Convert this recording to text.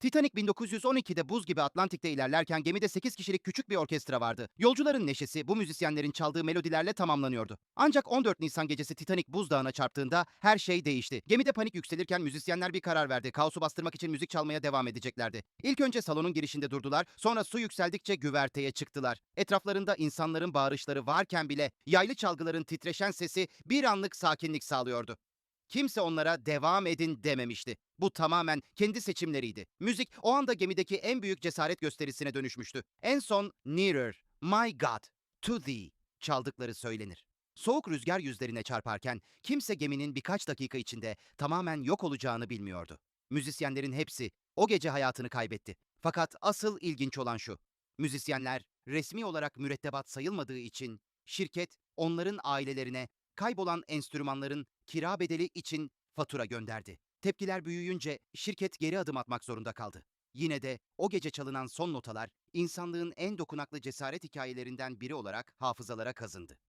Titanic 1912'de buz gibi Atlantik'te ilerlerken gemide 8 kişilik küçük bir orkestra vardı. Yolcuların neşesi bu müzisyenlerin çaldığı melodilerle tamamlanıyordu. Ancak 14 Nisan gecesi Titanic buzdağına çarptığında her şey değişti. Gemide panik yükselirken müzisyenler bir karar verdi. Kaosu bastırmak için müzik çalmaya devam edeceklerdi. İlk önce salonun girişinde durdular, sonra su yükseldikçe güverteye çıktılar. Etraflarında insanların bağırışları varken bile yaylı çalgıların titreşen sesi bir anlık sakinlik sağlıyordu. Kimse onlara devam edin dememişti. Bu tamamen kendi seçimleriydi. Müzik o anda gemideki en büyük cesaret gösterisine dönüşmüştü. En son Nearer, My God, To Thee çaldıkları söylenir. Soğuk rüzgar yüzlerine çarparken kimse geminin birkaç dakika içinde tamamen yok olacağını bilmiyordu. Müzisyenlerin hepsi o gece hayatını kaybetti. Fakat asıl ilginç olan şu. Müzisyenler resmi olarak mürettebat sayılmadığı için şirket onların ailelerine kaybolan enstrümanların kira bedeli için fatura gönderdi. Tepkiler büyüyünce şirket geri adım atmak zorunda kaldı. Yine de o gece çalınan son notalar insanlığın en dokunaklı cesaret hikayelerinden biri olarak hafızalara kazındı.